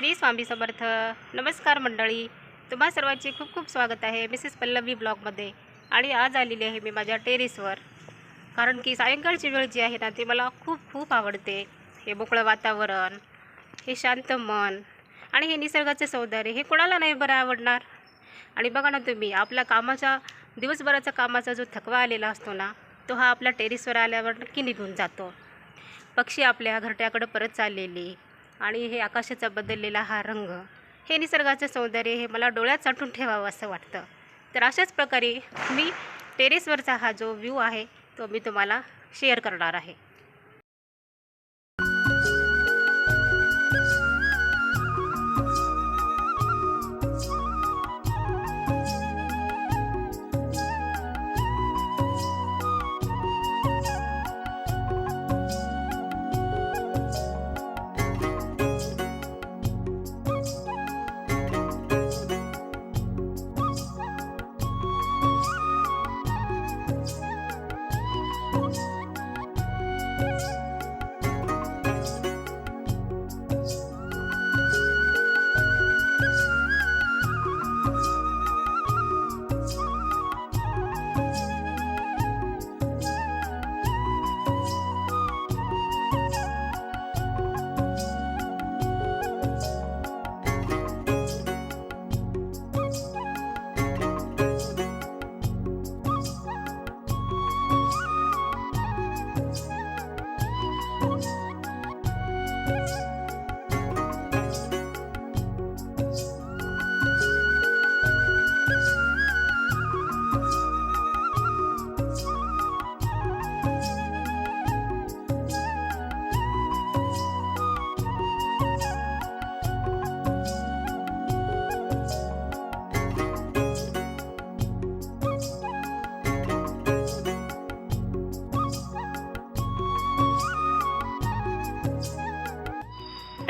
श्री स्वामी समर्थ. नमस्कार मंडळी. तुम्हा सर्वांचे खूप खूप स्वागत आहे मिसेस पल्लवी ब्लॉगमध्ये. आणि आज आलेली आहे मी माझ्या टेरेसवर. कारण की सायंकाळची वेळ जी आहे ना ती मला खूप खूप आवडते. हे मोकळं वातावरण हे शांत मन आणि हे निसर्गाचे सौंदर्य हे कोणाला नाही बरं आवडणार? आणि बघा ना तुम्ही आपला कामाचा दिवसभराचा कामाचा जो थकवा आलेला असतो ना तो हा आपल्या टेरेसवर आल्यावर नक्की निघून जातो. पक्षी आपल्या घरट्याकडं परत चाललेले आणि हे आकाशाचा बदललेला हा रंग हे निसर्गाचं सौंदर्य हे मला डोळ्यात साठून ठेवावं असं वाटतं. तर अशाच प्रकारे मी टेरेसवरचा हा जो व्ह्यू आहे तो मी तुम्हाला शेअर करणार आहे.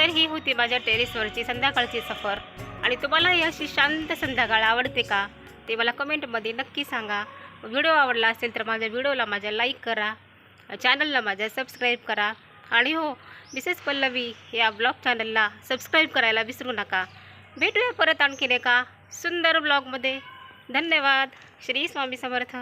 तर ही होती माझ्या टेरेसवरची संध्याकाळची सफर. आणि तुम्हाला ही अशी शांत संध्याकाळ आवडते का? ते मला कमेंटमध्ये नक्की सांगा. व्हिडिओ आवडला असेल तर माझ्या व्हिडिओला माझ्या लाईक करा. चॅनलला माझ्या सबस्क्राईब करा. आणि हो मिसेस पल्लवी या ब्लॉग चॅनलला सबस्क्राईब करायला विसरू नका. भेटूया परत आणखीन एका सुंदर ब्लॉगमध्ये. धन्यवाद. श्री स्वामी समर्थ.